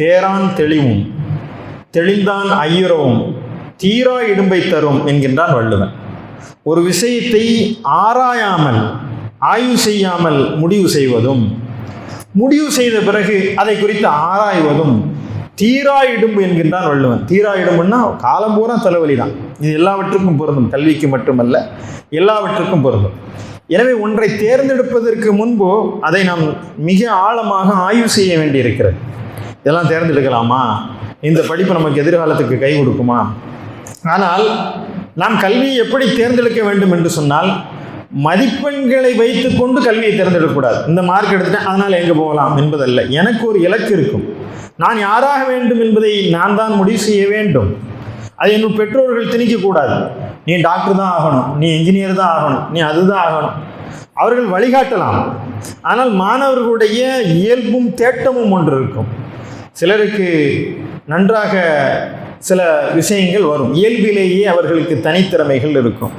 தேரான் தெளிவும் தெளிந்தான் ஐயுறவும் தீரா இடும்பை தரும் என்கின்றான் வள்ளுவன். ஒரு விஷயத்தை ஆராயாமல் ஆய்வு செய்யாமல் முடிவு செய்வதும் முடிவு செய்த பிறகு அதை குறித்து ஆராய்வதும் தீரா இடும்பு என்கின்றான் வள்ளுவன். தீரா இடும்புன்னா காலம் பூரா தலைவலி தான். இது எல்லாவற்றுக்கும் பொருந்தும். கல்விக்கு மட்டுமல்ல எல்லாவற்றுக்கும் பொருந்தும். எனவே ஒன்றை தேர்ந்தெடுப்பதற்கு முன்பு அதை நாம் மிக ஆழமாக ஆய்வு செய்ய வேண்டியிருக்கிறது. இதெல்லாம் தேர்ந்தெடுக்கலாமா? இந்த படிப்பு நமக்கு எதிர்காலத்துக்கு கை கொடுக்குமா? ஆனால் நாம் கல்வியை எப்படி தேர்ந்தெடுக்க வேண்டும் என்று சொன்னால் மதிப்பெண்களை வைத்துக்கொண்டு கல்வியை தேர்ந்தெடுக்கக்கூடாது இந்த மார்க் எடுத்துட்டேன் அதனால் எங்கே போகலாம் என்பதல்ல. எனக்கு ஒரு இலக்கு இருக்கும். நான் யாராக வேண்டும் என்பதை நான் தான் முடிவு செய்ய வேண்டும். அது என்னும் பெற்றோர்கள் திணிக்கக்கூடாது நீ டாக்டர் தான் ஆகணும் நீ இன்ஜினியர் தான் ஆகணும் நீ அதுதான் ஆகணும். அவர்கள் வழிகாட்டலாம். ஆனால் மாணவர்களுடைய இயல்பும் தேட்டமும் ஒன்று இருக்கும். சிலருக்கு நன்றாக சில விஷயங்கள் வரும். இயல்பிலேயே அவர்களுக்கு தனித்திறமைகள் இருக்கும்.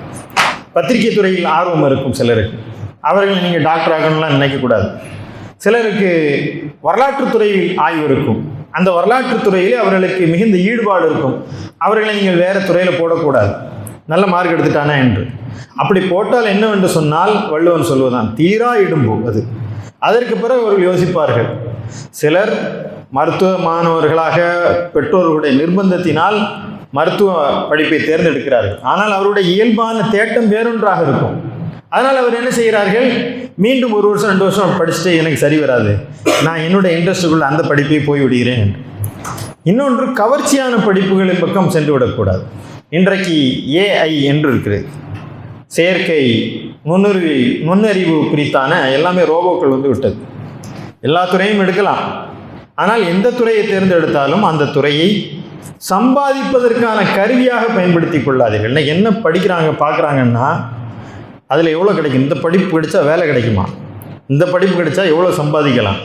பத்திரிகை துறையில் ஆர்வம் இருக்கும் சிலருக்கு. அவர்களை நீங்கள் டாக்டர் ஆகணும்லாம் நினைக்கக்கூடாது சிலருக்கு வரலாற்றுத் துறையில் ஆய்வு இருக்கும். அந்த வரலாற்று துறையிலே அவர்களுக்கு மிகுந்த ஈடுபாடு இருக்கும். அவர்களை நீங்கள் வேறு துறையில் போடக்கூடாது. நல்ல மார்க் எடுத்துட்டானா என்று. அப்படி போட்டால் என்னவென்று சொன்னால் வள்ளுவன் சொல்வதான் தீரா இடும்பு அது. அதற்கு பிறகு அவர்கள் யோசிப்பார்கள் சிலர் மருத்துவ மாணவர்களாக பெற்றோர்களுடைய நிர்பந்தத்தினால் மருத்துவ படிப்பை தேர்ந்தெடுக்கிறார்கள். ஆனால் அவருடைய இயல்பான தேட்டம் வேறொன்றாக இருக்கும். அதனால் அவர் என்ன செய்கிறார்கள்? மீண்டும் ஒரு வருஷம் ரெண்டு வருஷம் படிச்சுட்டு எனக்கு சரி வராது. நான் என்னுடைய இன்ட்ரெஸ்ட்டுக்குள்ள அந்த படிப்பை போய் விடுகிறேன் இன்னொன்று கவர்ச்சியான படிப்புகளின் பக்கம் சென்று விடக்கூடாது இன்றைக்கு ஏஐ என்று இருக்கிறது செயற்கை நுண்ணறிவு நுண்ணறிவு குறித்தான எல்லாமே ரோபோக்கள் வந்து விட்டது. எல்லா துறையும் எடுக்கலாம். ஆனால் எந்த துறையை தேர்ந்தெடுத்தாலும் அந்த துறையை சம்பாதிப்பதற்கான கருவியாக பயன்படுத்தி கொள்ளாதீர்கள். இன்னைக்கு என்ன படிக்கிறாங்க பார்க்குறாங்கன்னா அதில் எவ்வளோ கிடைக்கும்? இந்த படிப்பு கிடைச்சா வேலை கிடைக்குமா? இந்த படிப்பு கிடைச்சா எவ்வளோ சம்பாதிக்கலாம்?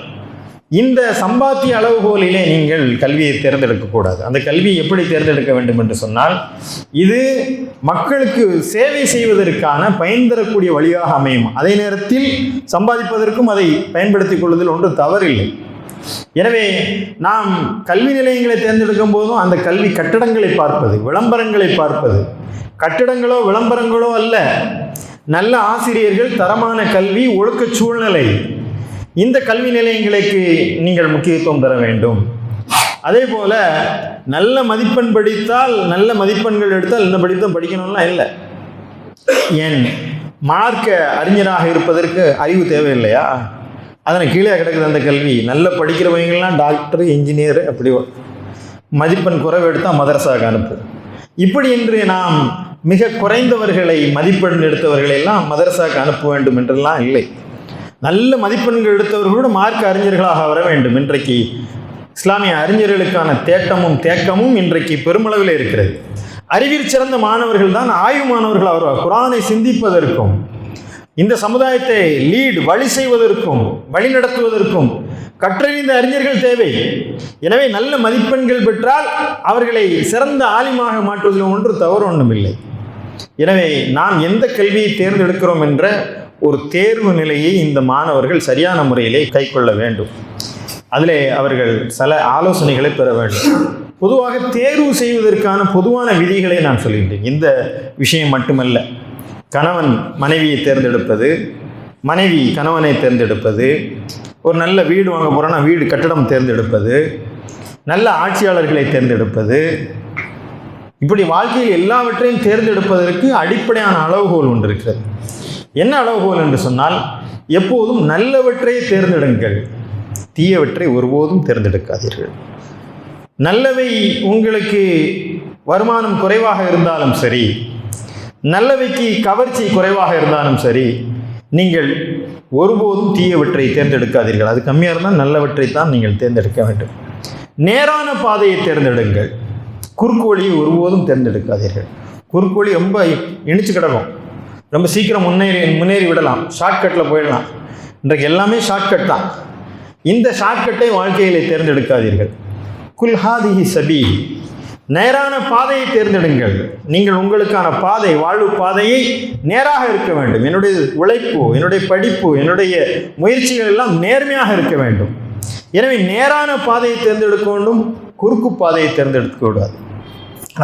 இந்த சம்பாத்திய அளவுகோலிலே நீங்கள் கல்வியை தேர்ந்தெடுக்கக்கூடாது அந்த கல்வியை எப்படி தேர்ந்தெடுக்க வேண்டும் என்று சொன்னால் இது மக்களுக்கு சேவை செய்வதற்கான பயன் தரக்கூடிய வழியாக அமையும். அதே நேரத்தில் சம்பாதிப்பதற்கும் அதை பயன்படுத்திக் கொள்வதில் ஒன்று தவறில்லை. எனவே நாம் கல்வி நிலையங்களை தேர்ந்தெடுக்கும் போதும் அந்த கல்வி கட்டடங்களை பார்ப்பது விளம்பரங்களை பார்ப்பது. கட்டிடங்களோ விளம்பரங்களோ அல்ல. நல்ல ஆசிரியர்கள் தரமான கல்வி ஒழுக்க சூழ்நிலை. இந்த கல்வி நிலையங்களுக்கு நீங்கள் முக்கியத்துவம் தர வேண்டும். அதே போல நல்ல மதிப்பெண் படித்தால் நல்ல மதிப்பெண்கள் எடுத்தால் இந்த படித்தம் படிக்கணும்லாம் இல்லை. ஏன்? மார்க்க அறிஞராக இருப்பதற்கு அறிவு தேவையில்லையா? அதனை கீழே கிடக்குது அந்த கல்வி. நல்ல படிக்கிறவங்கலாம் டாக்டர் இன்ஜினியர் அப்படி மதிப்பெண் குறைவு எடுத்தால் மதரசாவுக்கு அனுப்பு. இப்படி என்று நாம் மிக குறைந்தவர்களை மதிப்பெண் எடுத்தவர்களை எல்லாம் மதரசாவுக்கு அனுப்ப வேண்டும் என்றெல்லாம் இல்லை. நல்ல மதிப்பெண்கள் எடுத்தவர்களோடு மார்க் அறிஞர்களாக வர வேண்டும். இன்றைக்கு இஸ்லாமிய அறிஞர்களுக்கான தேட்டமும் தேக்கமும் இன்றைக்கு பெருமளவில் இருக்கிறது. அறிவில் சிறந்த மாணவர்கள் தான் ஆய்வு மாணவர்கள் அவர் குரானை சிந்திப்பதற்கும் இந்த சமுதாயத்தை லீட் வழி செய்வதற்கும் வழி நடத்துவதற்கும் கற்றறிந்த அறிஞர்கள் தேவை. எனவே நல்ல மதிப்பெண்கள் பெற்றால் அவர்களை சிறந்த ஆலிமாக மாற்றுவதில் ஒன்று தவறு ஒன்றுமில்லை எனவே நாம் எந்த கல்வியை தேர்ந்தெடுக்கிறோம் என்ற ஒரு தேர்வு நிலையை இந்த மாணவர்கள் சரியான முறையிலே கைக்கொள்ள வேண்டும். அதிலே அவர்கள் சில ஆலோசனைகளை பெற வேண்டும். பொதுவாக தேர்வு செய்வதற்கான பொதுவான விதிகளை நான் சொல்கின்றேன். இந்த விஷயம் மட்டுமல்ல. கணவன் மனைவியை தேர்ந்தெடுப்பது மனைவி கணவனை தேர்ந்தெடுப்பது ஒரு நல்ல வீடு வாங்க போகிறோன்னா வீடு கட்டடம் தேர்ந்தெடுப்பது நல்ல ஆட்சியாளர்களை தேர்ந்தெடுப்பது இப்படி வாழ்க்கையில் எல்லாவற்றையும் தேர்ந்தெடுப்பதற்கு அடிப்படையான அளவுகோல் ஒன்று இருக்கிறது. என்ன அளவுகோல் என்று சொன்னால் எப்போதும் நல்லவற்றை தேர்ந்தெடுங்கள் தீயவற்றை ஒருபோதும் தேர்ந்தெடுக்காதீர்கள். நல்லவை உங்களுக்கு வருமானம் குறைவாக இருந்தாலும் சரி நல்லவைக்கு கவர்ச்சி குறைவாக இருந்தாலும் சரி நீங்கள் ஒருபோதும் தீயவற்றை தேர்ந்தெடுக்காதீர்கள். அது கம்மியாக இருந்தால் நல்லவற்றை தான் நீங்கள் தேர்ந்தெடுக்க வேண்டும். நேரான பாதையை தேர்ந்தெடுங்கள். குறுக்கு வழியை ஒருபோதும் தேர்ந்தெடுக்காதீர்கள். குறுக்கு வழி ரொம்ப இணைச்சு கிடக்கும். ரொம்ப சீக்கிரம் முன்னேறி முன்னேறி விடலாம். ஷார்ட்கட்டில் போயிடலாம். இன்றைக்கு எல்லாமே ஷார்ட்கட் தான். இந்த ஷார்ட்கட்டை வாழ்க்கையிலே தேர்ந்தெடுக்காதீர்கள். குல்ஹாதிஹி சபி நேரான பாதையை தேர்ந்தெடுங்கள். நீங்கள் உங்களுக்கான பாதை வாழ்வு பாதையை நேராக இருக்க வேண்டும். என்னுடைய உழைப்பு என்னுடைய படிப்பு என்னுடைய முயற்சிகள் எல்லாம் நேர்மையாக இருக்க வேண்டும். எனவே நேரான பாதையை தேர்ந்தெடுக்க வேண்டும் குறுக்கு பாதையை தேர்ந்தெடுக்கக்கூடாது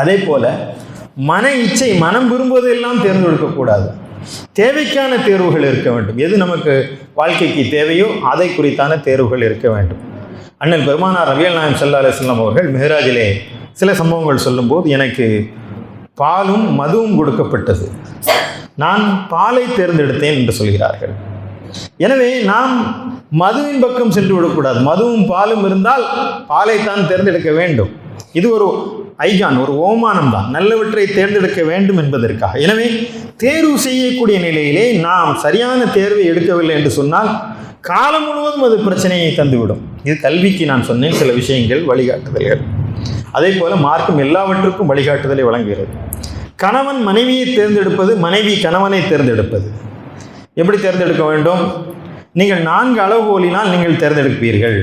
அதே போல மன இச்சை மனம் விரும்புவதெல்லாம் தேர்ந்தெடுக்கக்கூடாது தேவைக்கான தேர்வுகள் இருக்க வேண்டும். எது நமக்கு வாழ்க்கைக்கு தேவையோ அதை குறித்தான தேர்வுகள் இருக்க வேண்டும். அண்ணன் பெருமானார் ரவியல் நாயம் சல்லா அலுவலம் அவர்கள் மெஹராஜிலே சில சம்பவங்கள் சொல்லும்போது எனக்கு பாலும் மதுவும் கொடுக்கப்பட்டது. நான் பாலை தேர்ந்தெடுத்தேன் என்று சொல்கிறார்கள். எனவே நாம் மதுவின் பக்கம் சென்று விடக்கூடாது. மதுவும் பாலும் இருந்தால் பாலைத்தான் தேர்ந்தெடுக்க வேண்டும். இது ஒரு ஐகான் ஒரு ஓமானம் தான். நல்லவற்றை தேர்ந்தெடுக்க வேண்டும் என்பதற்காக. எனவே தேர்வு செய்யக்கூடிய நிலையிலே நாம் சரியான தேர்வை எடுக்கவில்லை என்று சொன்னால் காலம் முழுவதும் அது பிரச்சனையை தந்துவிடும். இது கல்விக்கு நான் சொன்னேன். சில விஷயங்கள் வழிகாட்டுதல்கள். அதே போல மார்க்கம் எல்லாவற்றுக்கும் வழிகாட்டுதலை வழங்குகிறது. கணவன் மனைவியை தேர்ந்தெடுப்பது மனைவி கணவனை தேர்ந்தெடுப்பது. எப்படி தேர்ந்தெடுக்க வேண்டும்? நீங்கள் நான்கு அளவுகோலினால் நீங்கள் தேர்ந்தெடுப்பீர்கள்.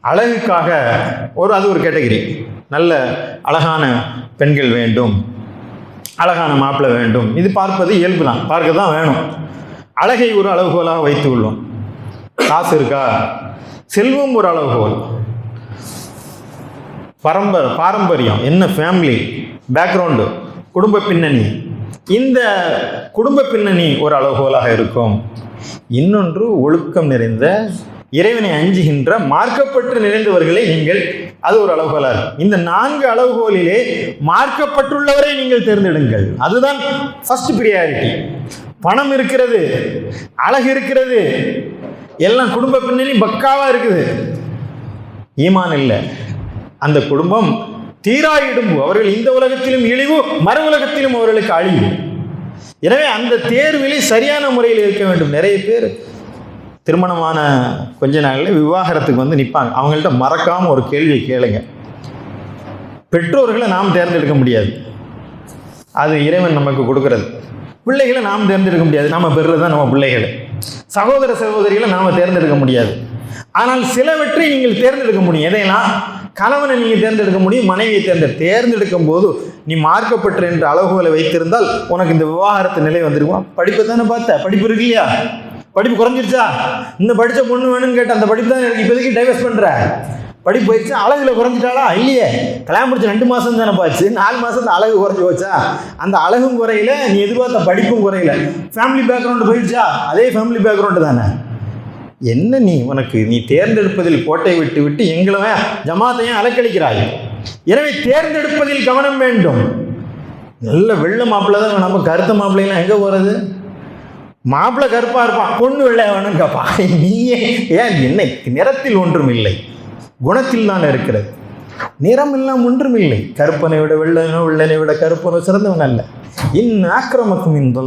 அழகுக்காக ஒரு அது ஒரு கேட்டகிரி. நல்ல அழகான பெண்கள் வேண்டும். அழகான மாப்பிள்ளை வேண்டும். இது பார்ப்பது இயல்பு தான். பார்க்க தான் வேணும். அழகை ஒரு அளவுகோலாக வைத்து உள்ளோம் காசு இருக்கா? செல்வம் ஒரு அளவுகோல் பரம்ப பாரம்பரியம். என்ன ஃபேமிலி பேக்ரவுண்டு குடும்ப பின்னணி. இந்த குடும்ப பின்னணி ஒரு அளவுகோலாக இருக்கும். இன்னொன்று ஒழுக்கம் நிறைந்த இறைவனை அஞ்சுகின்ற மார்க்கப்பட்டு நிறைந்தவர்களை நீங்கள் அது ஒரு அளவுகோலாக இருக்கும். இந்த நான்கு அளவுகோலிலே மார்க்கப்பட்டுள்ளவரை நீங்கள் தேர்ந்தெடுங்கள். அதுதான் ஃபர்ஸ்ட் ப்ரியாரிட்டி பணம் இருக்கிறது அழகு இருக்கிறது எல்லாம் குடும்ப பின்னணி பக்காவாக இருக்குது. ஈமான் இல்லை. அந்த குடும்பம் தீராயிடும். அவர்கள் இந்த உலகத்திலும் இழிவு மறு உலகத்திலும் அவர்களுக்கு அழிவு. எனவே அந்த தேர்விலே சரியான முறையில் இருக்க வேண்டும். நிறைய பேர் திருமணமான கொஞ்ச நாளில் விவாகரத்துக்கு வந்து நிற்பாங்க அவங்கள்ட்ட மறக்காமல் ஒரு கேள்வியை கேளுங்க. பெற்றோர்களை நாம் தேர்ந்தெடுக்க முடியாது. அது இறைவன் நமக்கு கொடுக்கறது. பிள்ளைகளை நாம் தேர்ந்தெடுக்க முடியாது. நாம் பெறுறது தான் நம்ம பிள்ளைகள். சகோதர சகோதரிகளை நாம் தேர்ந்தெடுக்க முடியாது. ஆனால் சிலவற்றை நீங்கள் தேர்ந்தெடுக்க முடியும். எதையெல்லாம்? கணவனை நீங்கள் தேர்ந்தெடுக்க முடியும் மனைவியை தேர்ந்தெடு தேர்ந்தெடுக்கும் போது நீ மார்க்கப்பட்ட என்ற அளவுகளை வைத்திருந்தால் உனக்கு இந்த விவாகரத்து நிலை வந்திருக்கும். படிப்பை தானே பார்த்த? படிப்பு இருக்கு இல்லையா? படிப்பு குறைஞ்சிருச்சா? இந்த படித்த பொண்ணு வேணும்னு கேட்ட அந்த படிப்பு தான் எனக்கு இப்போதைக்கு டைவர்ஸ் பண்ணுற படிப்பு போயிடுச்சு? அழகுல குறைஞ்சிட்டாளா? இல்லையே. கல்யாணம் முடிச்சு ரெண்டு மாதம் தானே போச்சு. நாலு மாதம் அழகு குறைஞ்சி போச்சா? அந்த அழகும் குறையில நீ எதிர்பார்த்த படிப்பும் குறையில. ஃபேமிலி பேக்ரவுண்டு போயிடுச்சா? அதே ஃபேமிலி பேக்ரவுண்டு தானே. என்ன நீ? உனக்கு நீ தேர்ந்தெடுப்பதில் கோட்டை விட்டு விட்டு எங்களை ஜமாத்தையும் அலக்களிக்கிறாய் எனவே தேர்ந்தெடுப்பதில் கவனம் வேண்டும். நல்ல வெள்ளை மாப்பிள்ளை தான் நம்ம கருத்த மாப்பிள்ளைலாம் எங்கே போகிறது மாப்பிள்ளை கருப்பாக இருப்பான். பொண்ணு வெள்ளை வேணும்னு கேட்பான். நீயே ஏன்? என்ன நிறத்தில் ஒன்றும் இல்லை. குணத்தில் தான் இருக்கிறது. நிறம் எல்லாம் ஒன்றும் இல்லை கருப்பனை விட வெள்ளனோ வெள்ளனை விட கருப்பனோ சிறந்தவன் அல்ல. இன் ஆக்கிரமக்கும் இந்த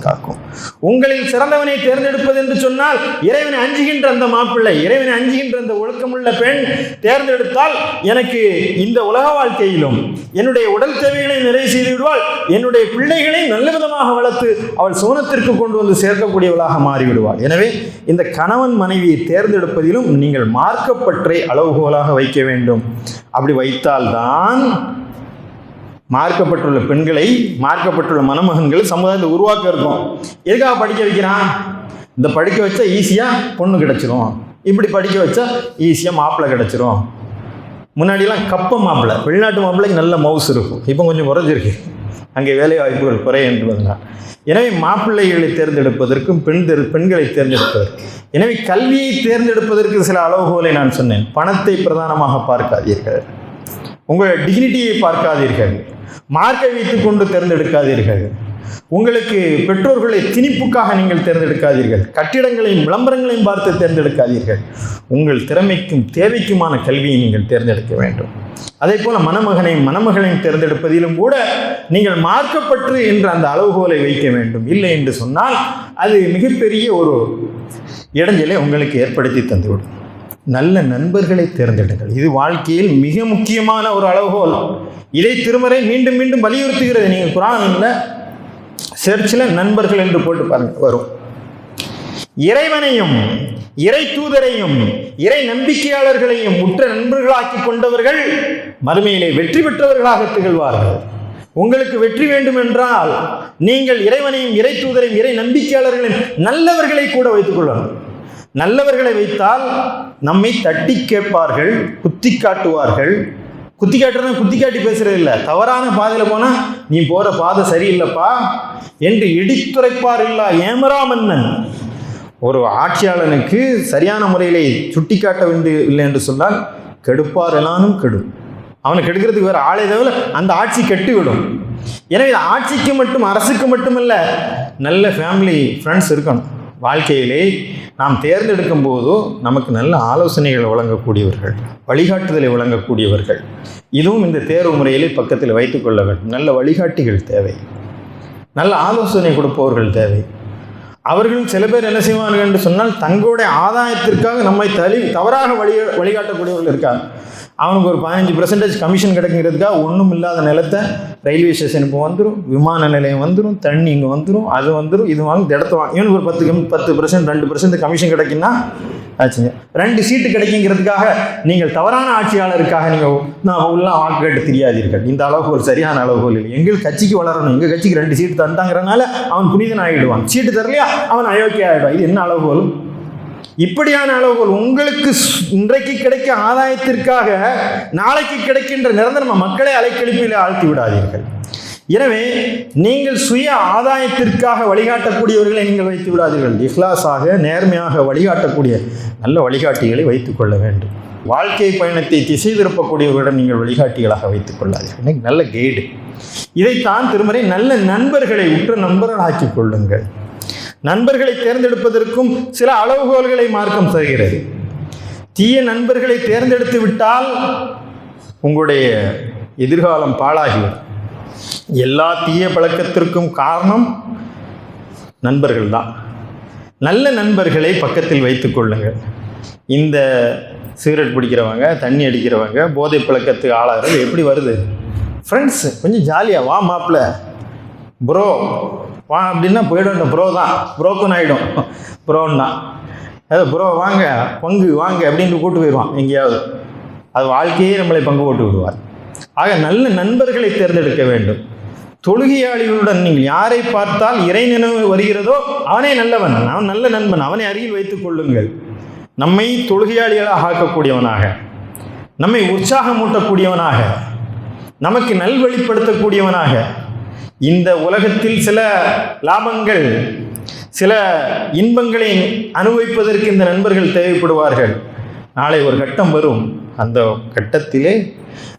காக்கும் உங்களில் சிறந்தவனை தேர்ந்தெடுப்பது என்று சொன்னால் இறைவனை அஞ்சுகின்ற அந்த மாப்பிள்ளை இறைவனை அஞ்சுகின்ற அந்த ஒழுக்கமுள்ள பெண் தேர்ந்தெடுத்தால் எனக்கு இந்த உலக வாழ்க்கையிலும் என்னுடைய உடல் தேவைகளை நிறைவு செய்து விடுவாள் என்னுடைய பிள்ளைகளை நல்ல விதமாக வளர்த்து அவள் சோனத்திற்கு கொண்டு வந்து சேர்க்கக்கூடியவளாக மாறிவிடுவாள். எனவே இந்த கணவன் மனைவியை தேர்ந்தெடுப்பதிலும் நீங்கள் மார்க்கப்பற்றை அளவுகோலாக வைக்க வேண்டும். அப்படி வைத்தால்தான் மார்க்கப்பட்டுள்ள பெண்களை மார்க்கப்பட்டுள்ள மணமகன்களை சமுதாயத்தை உருவாக்க இருக்கும் எதுக்காக படிக்க வைக்கிறான்? இந்த படிக்க வச்சா ஈஸியாக பொண்ணு கிடச்சிரும். இப்படி படிக்க வச்சா ஈஸியாக மாப்பிள்ளை கிடச்சிரும். முன்னாடிலாம் கப்ப மாப்பிள்ளை வெளிநாட்டு மாப்பிள்ளைக்கு நல்ல மவுஸ் இருக்கும். இப்போ கொஞ்சம் குறைஞ்சிருக்கு. அங்கே வேலை வாய்ப்புகள் குறை என்பதுனால் எனவே மாப்பிள்ளைகளை தேர்ந்தெடுப்பதற்கும் பெண் தெரு பெண்களை தேர்ந்தெடுப்பதற்கு எனவே கல்வியை தேர்ந்தெடுப்பதற்கு சில அளவுகோலை நான் சொன்னேன். பணத்தை பிரதானமாக பார்க்காதீர்கள். உங்கள் டிக்னிட்டியை பார்க்காதீர்கள். மார்க்கை வைத்துக்கொண்டு தேர்ந்தெடுக்காதீர்கள். உங்களுக்கு பெற்றோர்களை திணிப்புக்காக நீங்கள் தேர்ந்தெடுக்காதீர்கள். கட்டிடங்களையும் விளம்பரங்களையும் பார்த்து தேர்ந்தெடுக்காதீர்கள். உங்கள் திறமைக்கும் தேவைக்குமான கல்வியை நீங்கள் தேர்ந்தெடுக்க வேண்டும். அதே போல மணமகனையும் மணமகளையும் தேர்ந்தெடுப்பதிலும் கூட நீங்கள் மார்க்கப்பற்று என்ற அந்த அளவுகோலை வைக்க வேண்டும். இல்லை என்று சொன்னால் அது மிகப்பெரிய ஒரு இடைஞ்சலை உங்களுக்கு ஏற்படுத்தி தந்துவிடும். நல்ல நண்பர்களை தேர்ந்தெடுங்கள். இது வாழ்க்கையில் மிக முக்கியமான ஒரு அளவுகோல். இதை திருமறை மீண்டும் மீண்டும் வலியுறுத்துகிறது. நீங்கள் குரானில் சர்ச்சில் நண்பர்கள் என்று போட்டு பாருங்க வரும். இறைவனையும் இறை தூதரையும் இறை நம்பிக்கையாளர்களையும் உற்ற நண்பர்களாக்கி கொண்டவர்கள் மறுமையிலே வெற்றி பெற்றவர்களாக திகழ்வார்கள். உங்களுக்கு வெற்றி வேண்டும் என்றால் நீங்கள் இறைவனையும் இறை தூதரையும் இறை நம்பிக்கையாளர்களையும் நல்லவர்களை கூட வைத்துக் கொள்ளணும். நல்லவர்களை வைத்தால் நம்மை தட்டி கேட்பார்கள் குத்தி காட்டுவார்கள் குத்தி காட்டுறதுனா குத்தி காட்டி பேசுறது இல்லை. தவறான பாதையில் போனால் நீ போகிற பாதை சரியில்லைப்பா என்று இடித்துரைப்பார் இல்லா ஏமரா மன்னன் ஒரு ஆட்சியாளனுக்கு சரியான முறையிலே சுட்டிக்காட்ட வேண்டிய இல்லை என்று சொன்னால் கெடுப்பார் எல்லானும் கெடும். அவனை கெடுக்கிறதுக்கு வேறு ஆளே தவிர அந்த ஆட்சி கெட்டுவிடும். எனவே இது ஆட்சிக்கு மட்டும் அரசுக்கு மட்டுமல்ல நல்ல ஃபேமிலி ஃப்ரெண்ட்ஸ் இருக்கணும். வாழ்க்கையிலே நாம் தேர்ந்தெடுக்கும் போதோ நமக்கு நல்ல ஆலோசனைகளை வழங்கக்கூடியவர்கள் வழிகாட்டுதலை வழங்கக்கூடியவர்கள். இதுவும் இந்த தேர்வு முறையிலே பக்கத்தில் வைத்துக்கொள்ள வேண்டும். நல்ல வழிகாட்டிகள் தேவை. நல்ல ஆலோசனை கொடுப்பவர்கள் தேவை. அவர்களும் சில பேர் என்ன செய்வார்கள் என்று சொன்னால் தங்களுடைய ஆதாயத்திற்காக நம்மை தளி தவறாக வழி வழிகாட்டக்கூடியவர்கள் இருக்காங்க. அவனுக்கு ஒரு பதினஞ்சு பர்சன்டேஜ் கமிஷன் கிடைக்கிறதுக்காக ஒன்றும் இல்லாத நிலத்தை ரயில்வே ஸ்டேஷனுக்கு வந்துடும் விமான நிலையம் வந்துடும் தண்ணி இங்கே வந்துடும் அது வந்துடும் இது வாங்க இடத்த வாங்க. இவனுக்கு ஒரு பத்து கம் பத்து பர்சன்ட் ரெண்டு பர்சன்ட் கமிஷன் கிடைக்குன்னா ஆச்சுங்க. ரெண்டு சீட்டு கிடைக்குங்கிறதுக்காக நீங்கள் தவறான ஆட்சியாளருக்காக நீங்கள் நான் உள்ள வாக்கு கேட்டு தெரியாதீர்கள். இந்த அளவுகோல் சரியான அளவுகோல் இல்லை. எங்கள் கட்சிக்கு வளரணும். எங்கள் கட்சிக்கு ரெண்டு சீட்டு தந்தாங்கிறனால அவன் புனிதன் ஆகிடுவான் சீட்டு தரலையா? அவன் அயோக்கிய ஆகிடுவான் இது என்ன அளவுகோலும் இப்படியான அளவுகள் உங்களுக்கு இன்றைக்கு கிடைக்க ஆதாயத்திற்காக நாளைக்கு கிடைக்கின்ற நிரந்தரமா மக்களை அலைக்கழிப்பில் ஆழ்த்தி விடாதீர்கள். எனவே நீங்கள் சுய ஆதாயத்திற்காக வழிகாட்டக்கூடியவர்களை நீங்கள் வைத்து விடாதீர்கள். இஹ்லாஸாக நேர்மையாக வழிகாட்டக்கூடிய நல்ல வழிகாட்டிகளை வைத்துக் கொள்ள வேண்டும். வாழ்க்கை பயணத்தை திசை திருப்பக்கூடியவர்களிடம் நீங்கள் வழிகாட்டிகளாக வைத்துக் கொள்ளாதீர்கள். நல்ல கைடு இதைத்தான் திருமறை நல்ல நண்பர்களை உற்ற நண்பர்களாக்கிக் கொள்ளுங்கள். நண்பர்களை தேர்ந்தெடுப்பதற்கும் சில அளவுகோல்களை மார்க்கம் தருகிறது. தீய நண்பர்களை தேர்ந்தெடுத்து விட்டால் உங்களுடைய எதிர்காலம் பாழாகிவிடும். எல்லா தீய பழக்கத்திற்கும் காரணம் நண்பர்கள் தான் நல்ல நண்பர்களை பக்கத்தில் வைத்துக் கொள்ளுங்கள். இந்த சிகரெட் பிடிக்கிறவங்க தண்ணி அடிக்கிறவங்க போதை பழக்கத்துக்கு ஆளாகிறது எப்படி வருது? ஃப்ரெண்ட்ஸ் கொஞ்சம் ஜாலியாக வா மாப்பிள்ள ப்ரோ வா அப்படின்னா போயிடும் ப்ரோ தான். ப்ரோக்கன் ஆகிடும் ப்ரோன்னா அது ப்ரோ வாங்க பங்கு வாங்க அப்படின்ட்டு கூட்டு போயிடுவான் எங்கேயாவது. அது வாழ்க்கையே நம்மளை பங்கு போட்டு விடுவார். ஆக நல்ல நண்பர்களை தேர்ந்தெடுக்க வேண்டும். தொழுகையாளிகளுடன் நீங்கள் யாரை பார்த்தால் இறை நினைவு வருகிறதோ அவனே நல்லவன் அவன் நல்ல நண்பன் அவனை அருகில் வைத்துக் கொள்ளுங்கள். நம்மை தொழுகையாளிகளாக ஆக்கக்கூடியவனாக நம்மை உற்சாகமூட்டக்கூடியவனாக நமக்கு நல்வழிப்படுத்தக்கூடியவனாக இந்த உலகத்தில் சில லாபங்கள் சில இன்பங்களை அனுபவிப்பதற்கு இந்த நண்பர்கள் தேவைப்படுவார்கள். நாளை ஒரு கட்டம் வரும். அந்த கட்டத்திலே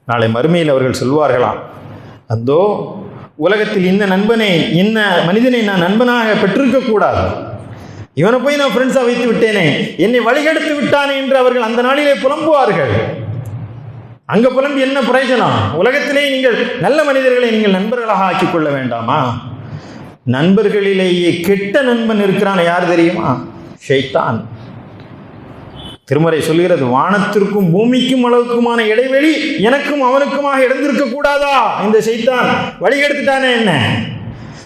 நாளை மறுமையில் அவர்கள் சொல்வார்களாம் அந்தோ உலகத்தில் இந்த நண்பனை இந்த மனிதனை நான் நண்பனாக பெற்றிருக்கக்கூடாது இவனை போய் நான் ஃப்ரெண்ட்ஸாக வைத்து விட்டேனே. என்னை வழிகெடுத்து விட்டானே என்று அவர்கள் அந்த நாளிலே புலம்புவார்கள். அங்க புலம்பி என்ன பிரயோஜனம் உலகத்திலே நீங்கள் நல்ல மனிதர்களை நீங்கள் நண்பர்களாக ஆக்கிக் கொள்ள வேண்டாமா? நண்பர்களிலேயே கெட்ட நண்பன் இருக்கிறான் யார் தெரியுமா? ஷைத்தான். திருமறை சொல்கிறது வானத்திற்கும் பூமிக்கும் அளவுக்குமான இடைவெளி எனக்கும் அவனுக்குமாக இடந்திருக்க கூடாதா இந்த செய்தான் வழி எடுத்துட்டானே என்ன?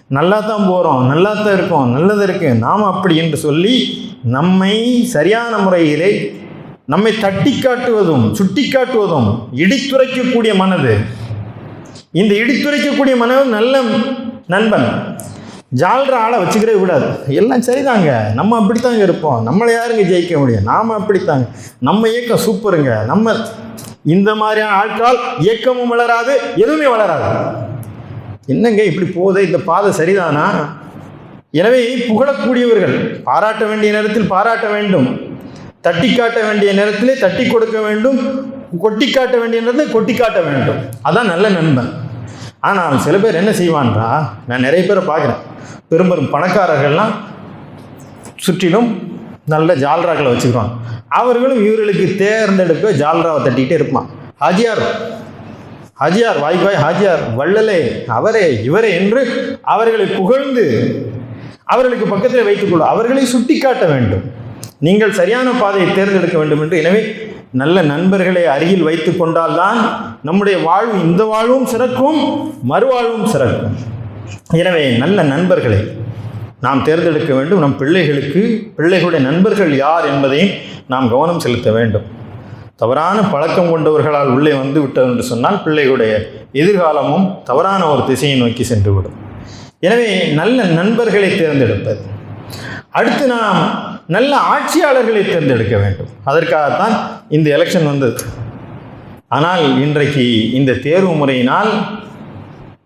நல்லா தான் போகிறோம் நல்லா தான் இருக்கோம் நல்லது இருக்கு. நாம் அப்படி என்று சொல்லி நம்மை சரியான முறையிலே நம்மை தட்டி காட்டுவதும் சுட்டி காட்டுவதும் இடித்துரைக்கக்கூடிய மனது. இந்த இடித்துரைக்கக்கூடிய மனது நல்ல நண்பன். ஜால்ற ஆளை வச்சுக்கிறே கூடாது. எல்லாம் சரிதாங்க. நம்ம அப்படித்தாங்க இருப்போம். நம்மளை யாருங்க ஜெயிக்க முடியும்? நாம் அப்படித்தாங்க. நம்ம இயக்கம் சூப்பருங்க. நம்ம இந்த மாதிரியான ஆட்கள் இயக்கமும் வளராது எதுவுமே வளராது. என்னங்க இப்படி போகுதே? இந்த பாதை சரிதானா? எனவே புகழக்கூடியவர்கள் பாராட்ட வேண்டிய நேரத்தில் பாராட்ட வேண்டும். தட்டி காட்ட வேண்டிய நேரத்திலே தட்டி கொடுக்க வேண்டும். கொட்டி காட்ட வேண்டிய நேரத்தில் கொட்டி காட்ட வேண்டும். அதான் நல்ல நண்பன். ஆனால் சில பேர் என்ன செய்வான்றா? நான் நிறைய பேரை பார்க்குறேன். பெரும்பெரும் பணக்காரர்கள்லாம் சுற்றிலும் நல்ல ஜால்ராக்களை வச்சுக்கிறாங்க அவர்களும் இவர்களுக்கு தேர்ந்தெடுக்க ஜால்ராவை தட்டிக்கிட்டே இருப்பான். ஹாஜியார். ஹாஜியார் வாய்ப்பாய் ஹாஜியார் வள்ளலே அவரே இவரே என்று அவர்களை புகழ்ந்து அவர்களுக்கு பக்கத்தில் வைத்துக்கொள்ள அவர்களை சுட்டி காட்ட வேண்டும். நீங்கள் சரியான பாதையை தேர்ந்தெடுக்க வேண்டும் என்று. எனவே நல்ல நண்பர்களை அருகில் வைத்து கொண்டால்தான் நம்முடைய வாழ்வு இந்த வாழ்வும் சிறக்கும் மறுவாழ்வும் சிறக்கும். எனவே நல்ல நண்பர்களை நாம் தேர்ந்தெடுக்க வேண்டும். நம் பிள்ளைகளுக்கு பிள்ளைகளுடைய நண்பர்கள் யார் என்பதையும் நாம் கவனம் செலுத்த வேண்டும். தவறான பழக்கம் கொண்டவர்களால் உள்ளே வந்து விட்டது என்று சொன்னால் பிள்ளைகளுடைய எதிர்காலமும் தவறான ஒரு திசையை நோக்கி சென்றுவிடும். எனவே நல்ல நண்பர்களை தேர்ந்தெடுப்பது. அடுத்து நாம் நல்ல ஆட்சியாளர்களை தேர்ந்தெடுக்க வேண்டும். அதற்காகத்தான் இந்த எலெக்ஷன் வந்தது. ஆனால் இன்றைக்கு இந்த தேர்வு முறையினால்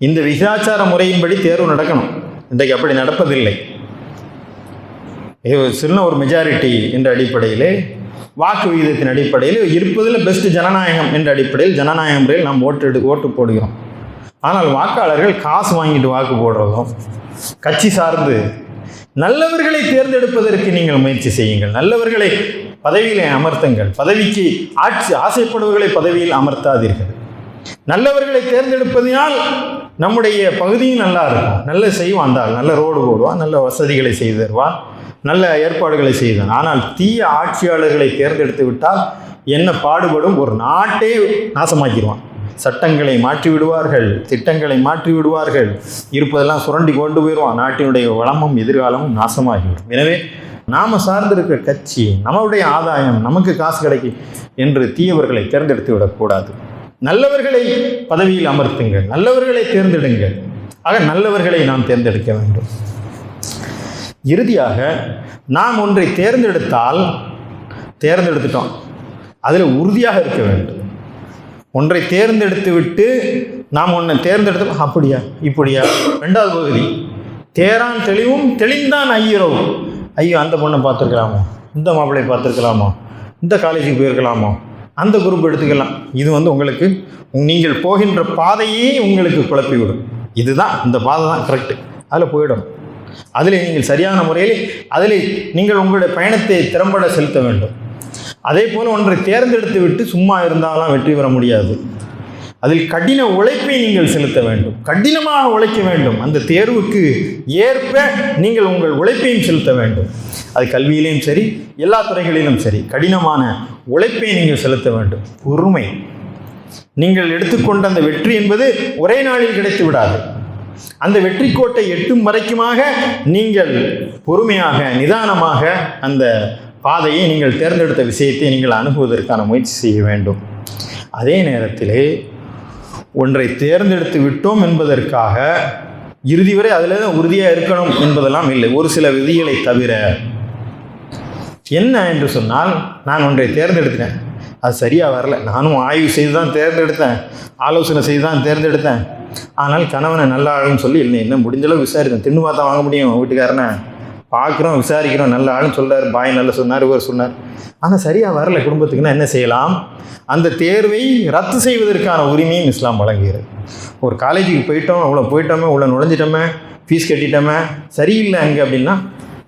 இந்த விகிதாச்சார முறையின்படி தேர்வு நடக்கணும். இன்றைக்கு அப்படி நடப்பதில்லை. இது ஒரு சின்ன ஒரு மெஜாரிட்டி என்ற அடிப்படையிலே வாக்கு விகிதத்தின் அடிப்படையில் இருப்பதில் பெஸ்ட் ஜனநாயகம் என்ற அடிப்படையில் ஜனநாயக முறையில் நாம் ஓட்டு ஓட்டு போடுகிறோம். ஆனால் வாக்காளர்கள் காசு வாங்கிட்டு வாக்கு போடுறதும் கட்சி சார்ந்து நல்லவர்களை தேர்ந்தெடுப்பதற்கு நீங்கள் முயற்சி செய்யுங்கள். நல்லவர்களை பதவியிலே அமர்த்துங்கள். பதவிக்கு ஆட்சி ஆசைப்படுவர்களை பதவியில் அமர்த்தாதீர்கள். நல்லவர்களை தேர்ந்தெடுப்பதினால் நம்முடைய பகுதியும் நல்லா இருக்கும். நல்ல செய்வான் தான் நல்ல ரோடு போடுவான் நல்ல வசதிகளை செய்து தருவான் நல்ல ஏற்பாடுகளை செய்தான் ஆனால் தீய ஆட்சியாளர்களை தேர்ந்தெடுத்து விட்டால் என்ன பாடுபடும்? ஒரு நாட்டே நாசமாக்கிடுவான். சட்டங்களை மாற்றி விடுவார்கள் திட்டங்களை மாற்றி விடுவார்கள் இருப்பதெல்லாம் சுரண்டி கொண்டு போயிடுவான். நாட்டினுடைய வளமும் எதிர்காலமும் நாசமாகிவிடும். எனவே நாம் சார்ந்திருக்கிற கட்சி நம்மளுடைய ஆதாயம் நமக்கு காசு கிடைக்கும் என்று தீயவர்களை தேர்ந்தெடுத்து விடக்கூடாது. நல்லவர்களை பதவியில் அமர்த்துங்கள். நல்லவர்களை தேர்ந்தெடுங்கள். ஆக நல்லவர்களை நாம் தேர்ந்தெடுக்க வேண்டும். இறுதியாக நாம் ஒன்றை தேர்ந்தெடுத்தால் தேர்ந்தெடுத்துட்டோம். அதில் உறுதியாக இருக்க வேண்டும். ஒன்றை தேர்ந்தெடுத்து விட்டு நாம் ஒன்றை தேர்ந்தெடுத்து அப்படியா இப்படியா? ரெண்டாவது பகுதி தேரான் தெளிவும் தெளிந்தான் ஐயரோ. ஐயோ அந்த பொண்ணை பார்த்துருக்கலாமோ? இந்த மாப்பிள்ளையை பார்த்துருக்கலாமோ? இந்த காலேஜுக்கு போயிருக்கலாமோ? அந்த குரூப் எடுத்துக்கலாம். இது வந்து உங்களுக்கு நீங்கள் போகின்ற பாதையே உங்களுக்கு குழப்பிவிடும். இதுதான் இந்த பாதை தான் கரெக்டு அதில் போயிடும். அதில் நீங்கள் சரியான முறையில் அதில் நீங்கள் உங்களுடைய பயணத்தை திறம்பட செலுத்த வேண்டும். அதே போல் ஒன்றை தேர்ந்தெடுத்து விட்டு சும்மா இருந்தாலாம் வெற்றி பெற முடியாது. அதில் கடின உழைப்பை நீங்கள் செலுத்த வேண்டும். கடினமாக உழைக்க வேண்டும். அந்த தேர்வுக்கு ஏற்ப நீங்கள் உங்கள் உழைப்பையும் செலுத்த வேண்டும். அது கல்வியிலையும் சரி எல்லா துறைகளிலும் சரி கடினமான உழைப்பை நீங்கள் செலுத்த வேண்டும். பொறுமை. நீங்கள் எடுத்துக்கொண்ட அந்த வெற்றி என்பது ஒரே நாளில் கிடைத்து விடாது. அந்த வெற்றி கோட்டை எட்டும் வரைக்குமாக நீங்கள் பொறுமையாக நிதானமாக அந்த பாதையை நீங்கள் தேர்ந்தெடுத்த விஷயத்தை நீங்கள் அணுகுவதற்கான முயற்சி செய்ய வேண்டும். அதே நேரத்தில் ஒன்றை தேர்ந்தெடுத்து விட்டோம் என்பதற்காக இறுதி வரை அதில் உறுதியாக இருக்கணும் என்பதெல்லாம் இல்லை. ஒரு சில விதிகளை தவிர என்ன என்று சொன்னால் நான் ஒன்றை தேர்ந்தெடுத்தேன். அது சரியாக வரல. நானும் ஆய்வு செய்து தான் தேர்ந்தெடுத்தேன். ஆலோசனை செய்து தான் தேர்ந்தெடுத்தேன். ஆனால் கணவனை நல்லா ஆளுன்னு சொல்லி இல்லை என்ன முடிஞ்சளவு விசாரித்தேன். தின்னு பார்த்தா வாங்க முடியும் வீட்டுக்காரனை. பார்க்குறோம் விசாரிக்கிறோம் நல்ல ஆளுன்னு சொல்றாரு பாய் நல்லா சொன்னார் இவர் சொன்னார். ஆனால் சரியாக வரல குடும்பத்துக்குன்னா என்ன செய்யலாம்? அந்த தேர்வை ரத்து செய்வதற்கான உரிமையும் இஸ்லாம் வழங்குகிறது. ஒரு காலேஜுக்கு போயிட்டோம் அவ்வளோ போயிட்டோமே உள்ள நுழைஞ்சிட்டோமே ஃபீஸ் கட்டிட்டோமே சரியில்லை அங்கே அப்படின்னா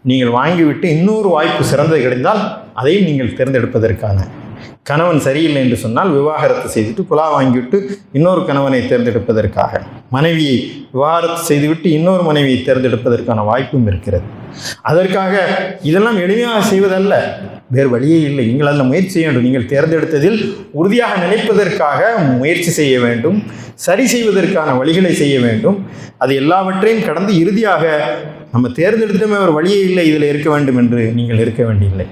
நீங்கள் வாங்கிவிட்டு இன்னொரு வாய்ப்பு சிறந்தது கிடைந்தால் அதையும் நீங்கள் தேர்ந்தெடுப்பதற்கான கணவன் சரியில்லை என்று சொன்னால் விவாகரத்து செய்துட்டு குலா வாங்கிவிட்டு இன்னொரு கணவனை தேர்ந்தெடுப்பதற்காக. மனைவியை விவாகரத்து செய்துவிட்டு இன்னொரு மனைவியை தேர்ந்தெடுப்பதற்கான வாய்ப்பும் இருக்கிறது. அதற்காக இதெல்லாம் எளிமையாக செய்வதல்ல. வேறு வழியே இல்லை. நீங்கள் அதில் முயற்சி செய்ய வேண்டும். நீங்கள் தேர்ந்தெடுத்ததில் உறுதியாக நினைப்பதற்காக முயற்சி செய்ய வேண்டும். சரி செய்வதற்கான வழிகளை செய்ய வேண்டும். அது எல்லாவற்றையும் கடந்து இறுதியாக நம்ம தேர்ந்தெடுத்தமே ஒரு வழியே இல்லை. இதில் இருக்க வேண்டும் என்று நீங்கள் இருக்க வேண்டியில்லை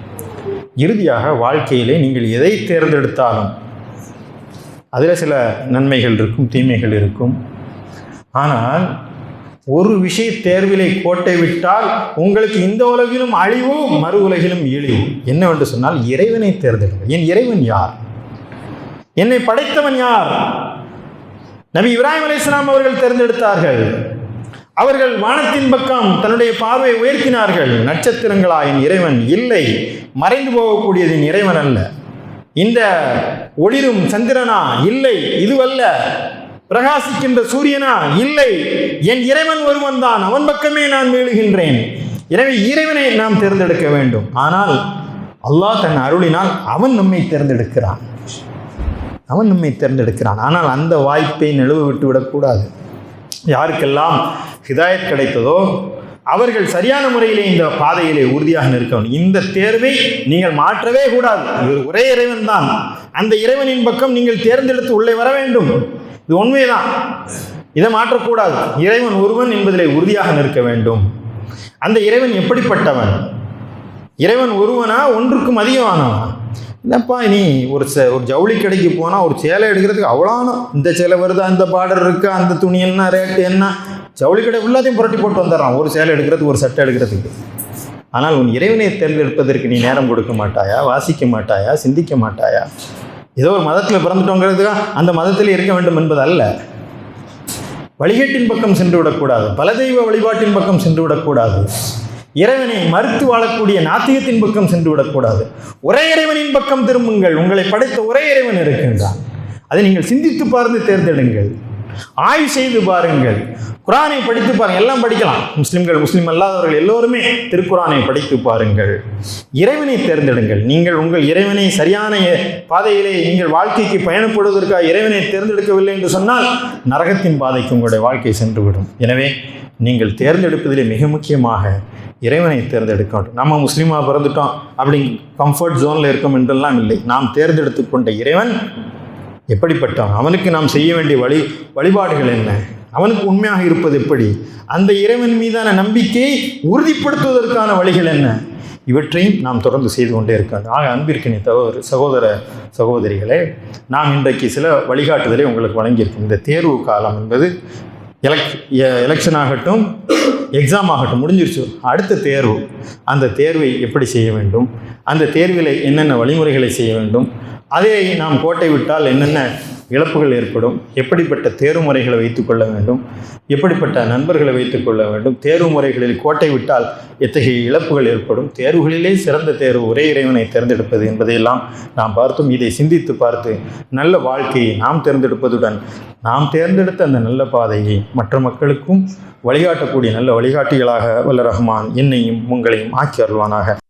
இறுதியாக வாழ்க்கையிலே நீங்கள் எதை தேர்ந்தெடுத்தாலும் அதில் சில நன்மைகள் இருக்கும் தீமைகள் இருக்கும். ஆனால் ஒரு விஷய தேர்விலை கோட்டை விட்டால் உங்களுக்கு இந்த உலகிலும் அழிவு மறு உலகிலும் இழிவு என்னவென்று சொன்னால் இறைவனை தேர்ந்தெடுங்கள். என் இறைவன் யார்? என்னை படைத்தவன் யார்? நபி இப்ராஹிம் அலைஹிஸ்ஸலாம் அவர்கள் தேர்ந்தெடுத்தார்கள். அவர்கள் வானத்தின் பக்கம் தன்னுடைய பார்வை உயர்த்தினார்கள். நட்சத்திரங்களா என் இறைவன் இல்லை. மறைந்து போகக்கூடியதின் இறைவன் அல்ல. இந்த ஒளிரும் சந்திரனா இல்லை இதுவல்ல. பிரகாசிக்கின்ற சூரியனா இல்லை. என் இறைவன் ஒருவன் தான் அவன் பக்கமே நான் மீளுகின்றேன் எனவே இறைவனை நாம் தேர்ந்தெடுக்க வேண்டும். ஆனால் அல்லாஹ் தன் அருளினால் அவன் நம்மை தேர்ந்தெடுக்கிறான். அவன் நம்மை தேர்ந்தெடுக்கிறான். ஆனால் அந்த வாய்ப்பை நழுவ விட்டு விடக்கூடாது யாருக்கெல்லாம் ஹிதாயத் கிடைத்ததோ அவர்கள் சரியான முறையிலே இந்த பாதையிலே உறுதியாக நிற்கணும். இந்த தேர்வை நீங்கள் மாற்றவே கூடாது. இவர் ஒரே இறைவன் தான். அந்த இறைவனின் பக்கம் நீங்கள் தேர்ந்தெடுத்து உள்ளே வர வேண்டும். இது உண்மைதான். இதை மாற்றக்கூடாது. இறைவன் ஒருவன் என்பதிலே உறுதியாக நிற்க வேண்டும். அந்த இறைவன் எப்படிப்பட்டவன்? இறைவன் ஒருவனா ஒன்றுக்கும் அதிகமானவன்? என்னப்பா நீ ஒரு ச ஒரு ஜவுளி கடைக்கு போனால் ஒரு சேலை எடுக்கிறதுக்கு அவ்வளோனோ இந்த சேலை வருதா? இந்த பார்டர் இருக்கா? அந்த துணி என்ன ரேட்டு என்ன? ஜவுளி கடை எல்லாத்தையும் புரட்டி போட்டு வந்துடுறான். ஒரு சேலை எடுக்கிறதுக்கு ஒரு சட்டை எடுக்கிறதுக்கு. ஆனால் உன் இறைவனை தேர்ந்தெடுப்பதற்கு நீ நேரம் கொடுக்க மாட்டாயா? வாசிக்க மாட்டாயா? சிந்திக்க மாட்டாயா? ஏதோ ஒரு மதத்தில் பிறந்துட்டோங்கிறதுக்காக அந்த மதத்தில் இருக்க வேண்டும் என்பது அல்ல. வழிகேட்டின் பக்கம் சென்று விடக்கூடாது. பல தெய்வ வழிபாட்டின் பக்கம் சென்று விடக்கூடாது. இறைவனை மறுத்து வாழக்கூடிய நாத்திகத்தின் பக்கம் சென்று விடக்கூடாது. ஒரே இறைவனின் பக்கம் திரும்புங்கள். உங்களை படைத்த ஒரே இறைவன் இருக்கின்றான். அதை நீங்கள் சிந்தித்து பார்த்து தேர்ந்தெடுங்கள். ஆய்வு செய்து பாருங்கள். குரானை படித்து பாருங்கள். எல்லாம் படிக்கலாம். முஸ்லிம்கள் முஸ்லிம் அல்லாதவர்கள் எல்லோருமே திருக்குரானை படித்து பாருங்கள். இறைவனை தேர்ந்தெடுங்கள். நீங்கள் உங்கள் இறைவனை சரியான பாதையிலே நீங்கள் வாழ்க்கைக்கு பயணப்படுவதற்காக இறைவனை தேர்ந்தெடுக்கவில்லை என்று சொன்னால் நரகத்தின் பாதைக்கு உங்களுடைய வாழ்க்கை சென்றுவிடும். எனவே நீங்கள் தேர்ந்தெடுப்பதிலே மிக முக்கியமாக இறைவனை தேர்ந்தெடுக்க வேண்டும். நம்ம முஸ்லீமாக பிறந்துட்டோம். அப்படி கம்ஃபர்ட் ஜோனில் இருக்கோம் என்றெல்லாம் இல்லை. நாம் தேர்ந்தெடுத்து கொண்ட இறைவன் எப்படிப்பட்டான் அவனுக்கு நாம் செய்ய வேண்டிய வழி வழிபாடுகள் என்ன? அவனுக்கு உண்மையாக இருப்பது எப்படி? அந்த இறைவன் மீதான நம்பிக்கையை உறுதிப்படுத்துவதற்கான வழிகள் என்ன? இவற்றையும் நாம் தொடர்ந்து செய்து கொண்டே இருக்கோம் ஆக அன்பிற்கினி தவறு சகோதர சகோதரிகளே நாம் இன்றைக்கு சில வழிகாட்டுதலை உங்களுக்கு வழங்கியிருக்கோம். இந்த தேர்வு காலம் என்பது எலக் எலெக்ஷன் ஆகட்டும் எக்ஸாம் ஆகட்டும் முடிஞ்சிருச்சு. அடுத்த தேர்வு. அந்த தேர்வை எப்படி செய்ய வேண்டும்? அந்த தேர்வில் என்னென்ன வழிமுறைகளை செய்ய வேண்டும்? அதை நாம் கோட்டை விட்டால் என்னென்ன இழப்புகள் ஏற்படும்? எப்படிப்பட்ட தேர்வு முறைகளை வைத்துக்கொள்ள வேண்டும்? எப்படிப்பட்ட நண்பர்களை வைத்துக்கொள்ள வேண்டும்? தேர்வு முறைகளில் கோட்டை விட்டால் எத்தகைய இழப்புகள் ஏற்படும்? தேர்வுகளிலே சிறந்த தேர்வு ஒரே இறைவனை தேர்ந்தெடுப்பது என்பதையெல்லாம் நாம் பார்த்தோம் இதை சிந்தித்து பார்த்து நல்ல வாழ்க்கையை நாம் தேர்ந்தெடுப்பதுடன் நாம் தேர்ந்தெடுத்த அந்த நல்ல பாதையை மற்ற மக்களுக்கும் வழிகாட்டக்கூடிய நல்ல வழிகாட்டிகளாக வல்ல ரஹ்மான் என்னையும் உங்களையும் ஆக்கி அருள்வானாக.